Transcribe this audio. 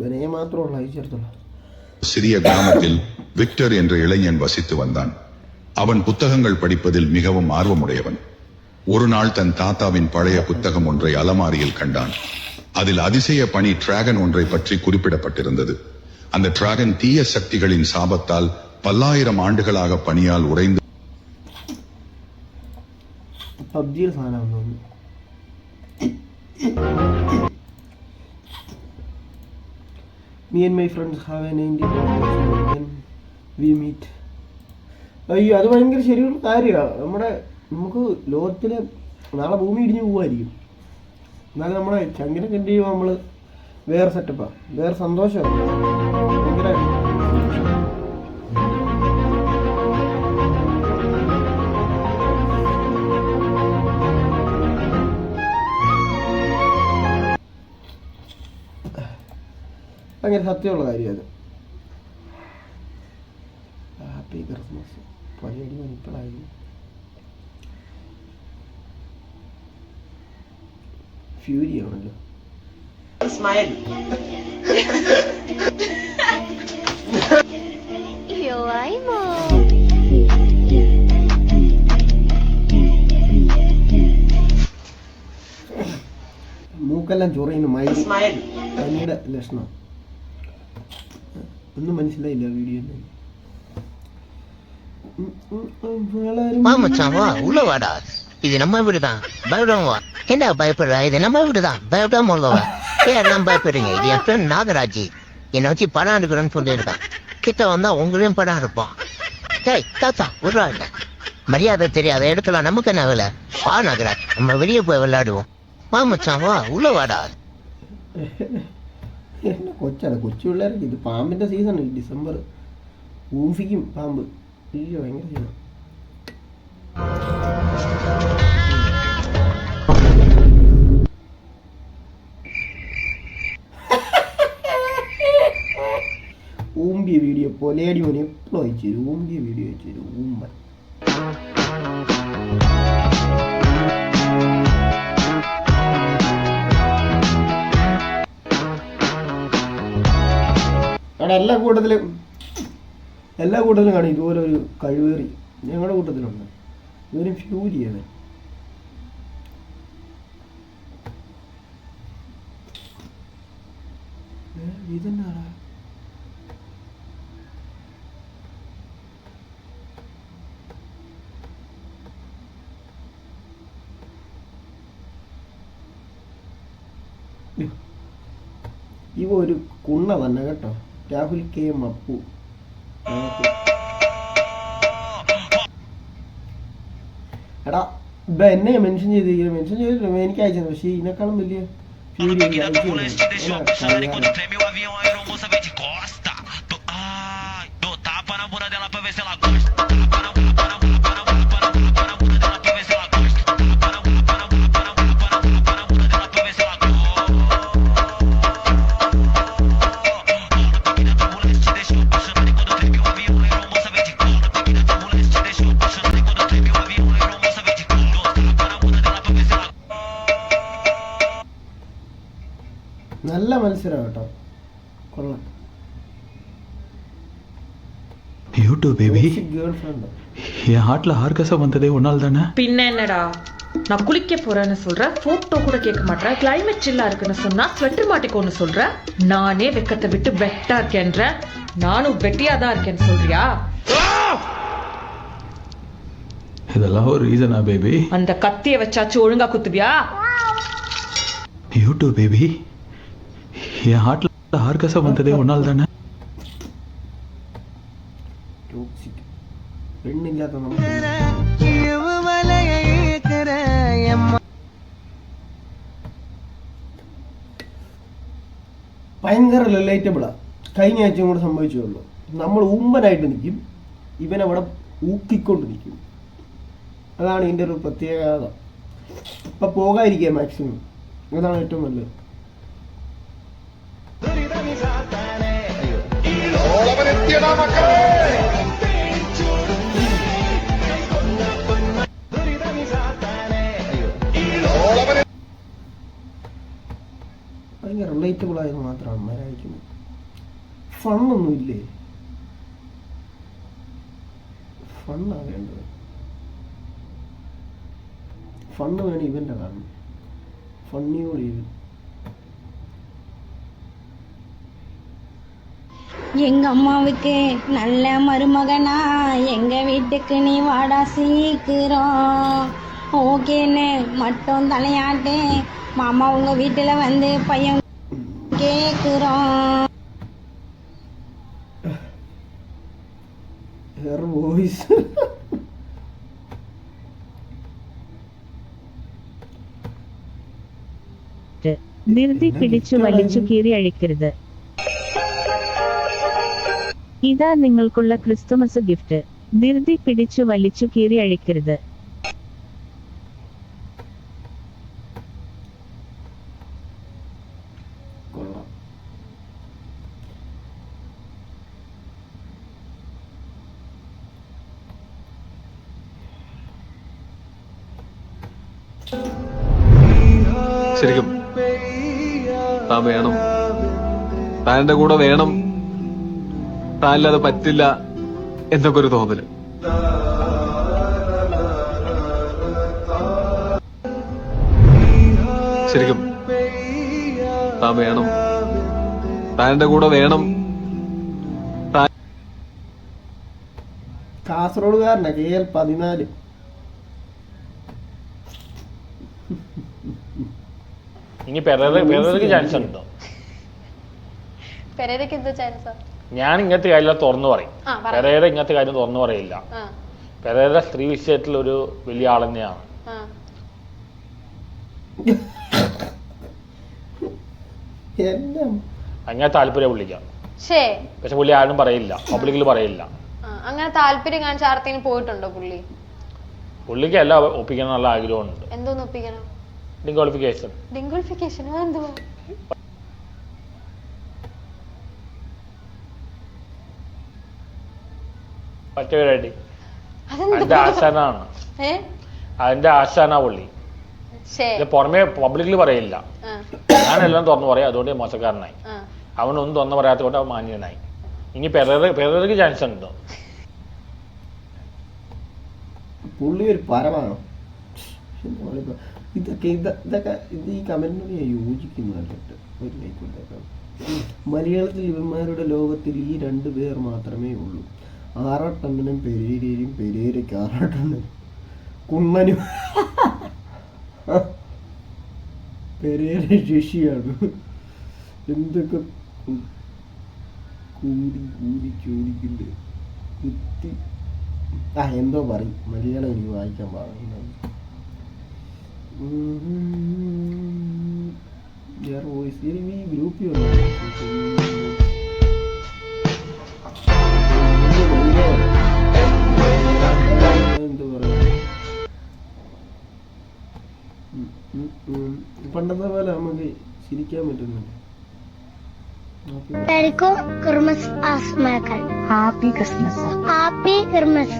വിനയം മാത്രമുള്ള അയച്ചെടുത്തുള്ള சிறிய கிராமத்தில் விக்டர் என்ற இளைஞன் வசித்து வந்தான் அவன் புத்தகங்கள் படிப்பதில் மிகவும் ஆர்வமுடையவன் ஒரு நாள் தன் தாத்தாவின் பழைய புத்தகம் ஒன்றை அலமாரியில் கண்டான் அதில் அதிசய பணி டிராகன் ஒன்றை பற்றி குறிப்பிடப்பட்டிருந்தது அந்த டிராகன் தீய சக்திகளின் சாபத்தால் பல்லாயிரம் ஆண்டுகளாக பணியால் உறைந்து പബ്ജിയുടെ സാധനമാണെന്ന് തോന്നുന്നു me and my friends have a ninety we meet അയ്യോ അത് ഭയങ്കര ശരിയുള്ള കാര്യമാണ് നമ്മുടെ നമുക്ക് ലോകത്തിൽ നാളെ ഭൂമി ഇടിഞ്ഞു പോകുമായിരിക്കും എന്നാലും നമ്മുടെ ചങ്കിനെ കണ്ടു ചെയ്യുമ്പോൾ നമ്മൾ വേറെ സെറ്റപ്പാണ് വേറെ സന്തോഷമാണ് ഭയങ്കര സത്യമുള്ള കാര്യമാണ് ഹാപ്പി ക്രിസ്മസ് പണിയടി മണിപ്പളായി ഫ്യൂരി ആണല്ലോ. I'm മൂക്കെല്ലാം ചൊറിയുന്നു മൈ പനിയുടെ ലക്ഷണം. ഒന്നും മനസ്സിലായില്ല വീഡിയോ வா மச்சான் வா உள்ள வாடா இது நம்ம வீடு தான் பயப்படாம வா என்ன பயப்படுற இது நம்ம வீடு தான் பயப்படாம உள்ள வா ஏன் எல்லாம் பயப்படுறீங்க இது என் ஃப்ரெண்ட் நாகராஜ் என்னை வச்சு படம் எடுக்கிறேன்னு சொல்லியிருக்கேன் கிட்ட வந்தா உங்களையும் படம் எடுப்போம் டேய் தாத்தா விட்றா இல்ல மரியாதை தெரியாத இடத்துல நமக்கு என்ன வேலை வா நாகராஜ் நம்ம வெளியே போய் விளையாடுவோம் வா மச்சான் வா உள்ள வாடா എന്നെ കൊച്ചാണ് കൊച്ചു പിള്ളേർക്ക് ഇത് പാമ്പിന്റെ സീസൺ ഡിസംബർ ഊംഫിക്കും പാമ്പ്. അയ്യോ ഭയങ്കര സീസൺ ഊമ്പിയ വീഡിയോ പൊലയടി മോനെ എപ്പോഴും അയച്ചു തരും ഊമ്പിയ വീഡിയോ അയച്ചു തരും ഊമ്പൻ അവിടെ എല്ലാ കൂട്ടത്തിലും എല്ലാ കൂട്ടത്തിലും കാണും ഇതുപോലെ ഒരു കഴിവേറി. ഞങ്ങളുടെ കൂട്ടത്തിലുണ്ട്. ഇവർ ഫ്യൂരിയാണ് ഇതെന്നാടാ? ഇവ ഒരു കുണ്ണ തന്നെ കേട്ടോ. രാഹുൽ കെ മപ്പു. എടാ ഇപ്പൊ എന്നെ മെൻഷൻ ചെയ്തിരിക്കുന്നത് മെൻഷൻ ചെയ്തിട്ടില്ല എനിക്ക് അയച്ചത് പക്ഷേ ഇതിനേക്കാളും വലിയ ഫീൽ നല്ല മത്സരം കേട്ടോ കൊള്ളാം யூடியூப் பேபி ഗേൾ ഫ്രണ്ട് என் ஹார்ட்ல ஆர்கசம் வந்ததே உன்னால் தானே பின்ன என்னடா நான் குளிக்க போறேன்னு சொல்றேன் போட்டோ கூட கேட்க மாட்டேன் கிளைமேட் சில்லா இருக்குன்னு சொன்னா ஸ்வெட்டர் மாட்டிக்கோன்னு சொல்றேன் நானே வெக்கத்தை விட்டு வெட்டா இருக்கேன்ற நானும் வெட்டியா தான் இருக்கேன்னு சொல்றியா இதெல்லாம் ஒரு ரீசனா பேபி அந்த கத்திய வச்சாச்சு ஒழுங்கா குத்துவியா யூடியூப் பேபி என் ஹார்ட்ல ஆர்கசம் வந்ததே உன்னால் தானே ടോക്സിക് പെണ്ണില്ലാത്ത നമുക്ക് ഭയങ്കര റിലേറ്റബിളാ കഴിഞ്ഞ ആഴ്ചയും കൂടെ സംഭവിച്ചുള്ളൂ നമ്മൾ ഊമ്പനായിട്ട് നിൽക്കും ഇവനവിടെ ഊക്കിക്കൊണ്ട് നിൽക്കും അതാണ് ഇതിൻ്റെ ഒരു പ്രത്യേകത ഇപ്പം പോകാതിരിക്കുക മാക്സിമം അതാണ് ഏറ്റവും നല്ലത് ഭയങ്കര റിലേറ്റബിൾ ആയത് മാത്രമാണ് അമ്മരായിരിക്കുന്നത്. അയക്കുന്നത് ഫണ്ണൊന്നും ഇല്ലേ? ഫണ്ണാ വേണ്ടത് ഫണ്ണ് വേണം ഇവന്റെ കാരണം ഫണ്ണിയോട് ഇവൻ எங்கள் அம்மாவுக்கு நல்ல மருமகனா எங்கள் வீட்டுக்கு நீ வாடா சீக்கிரம். ஓகேன்னு மட்டும் தலையாட்டேன் மாமா உங்கள் வீட்டில் வந்து பையன் கேட்குறோம் நிறுத்தி பிடிச்சு வலிச்சு கீறி அழிக்கிறது. ഇതാ നിങ്ങൾക്കുള്ള ക്രിസ്തുമസ് ഗിഫ്റ്റ്. ധൃതി പിടിച്ചു വലിച്ചു കീറി അഴിക്കരുത്. ശരിക്കും താൻ വേണം. താൻ കൂടെ വേണം. താനില്ലാതെ പറ്റില്ല എന്നൊക്കെ ഒരു തോന്നൽ. ശരിക്കും താൻ വേണം. താൻ കൂടെ വേണം. കാസർഗോഡുകാരനാ കെ എൽ പതിനാല്. ഇനി പെരേര പെരേരക്ക് ചാൻസ് ഉണ്ടോ? പെരേരക്ക് എന്തോ ചാൻസാ ഞാൻ ഇങ്ങനത്തെ കാര്യം തുറന്നു പറയും. പെരേര ഇങ്ങനത്തെ കാര്യം തുറന്നു പറയില്ല. പെരേര സ്ത്രീ വിഷയത്തിൽ ഒരു വലിയ ആൾ തന്നെയാണ്. എല്ലാം. അങ്ങനെ താല്പര്യം വിളിക്കാം ഷേ പക്ഷെ പുള്ളി ആരും പറയില്ല. പബ്ലിക്കിൽ പറയില്ല. അങ്ങനെ താല്പര്യം കാണിച്ച ആർത്തേനും പോയിട്ടുണ്ടോ പുള്ളി? പുള്ളിക്ക് എല്ലാം ഒപ്പിക്കണം നല്ല ആഗ്രഹമുണ്ട്. എന്തോന്ന് ഒപ്പിക്കണം? ഡിങ്കോളിഫിക്കേഷൻ ഡിങ്കോളിഫിക്കേഷൻ ഡിംഗോളിഫിക്കേഷൻ എന്തുവാ പരിപാടി അതിന്റെ ആശാനാണ്. ഏ? അതിന്റെ ആശാനാ പുള്ളി. പുറമേ ഇത് പുറമെ പബ്ലിക്കിൽ പറയില്ല. ഞാനെല്ലാം തുറന്നു പറയാം അതുകൊണ്ട് മോശക്കാരനായി. അവനൊന്നും തുറന്നു പറയാത്തതുകൊണ്ട് അവൻ മാന്യനായി. ഇനി പെരേരക്ക് ചാൻസ് ഉണ്ടോ. പുള്ളി ഒരു പരമാണോ? ഇതൊക്കെ ഇത് ഇതൊക്കെ ഇത് ഈ കമന്റിനോട് ഞാൻ യോജിക്കുന്നു. ഒരു ലൈക്ക് മലയാളത്തിൽ ഇവന്മാരുടെ ലോകത്തിൽ ഈ രണ്ട് പേർ മാത്രമേ ഉള്ളൂ. ആറാട്ടണ്ണനും പെരേരയും പെരേരയ്ക്ക് ആറാട്ടണ്ണനും കുണ്ണനും പെരേര ശശിയാണ്. എന്തൊക്കെ കൂടി കൂടി ചോദിക്കുന്നത് കുത്തി. ആ എന്തോ പറയും. മലയാളം എനിക്ക് വായിക്കാൻ പാടില്ല. വേറെ വോയിസ് ഈ ഗ്രൂപ്പിൽ എന്തോ പറയാ ഉം, ഉം, ഉം. പണ്ടത്തെ പോലെ നമുക്ക് ചിരിക്കാൻ പറ്റുന്നുണ്ട് എല്ലാവർക്കും ക്രിസ്മസ് ആസ്മാക്കൾ ഹാപ്പി ക്രിസ്മസ് ഹാപ്പി ക്രിസ്മസ്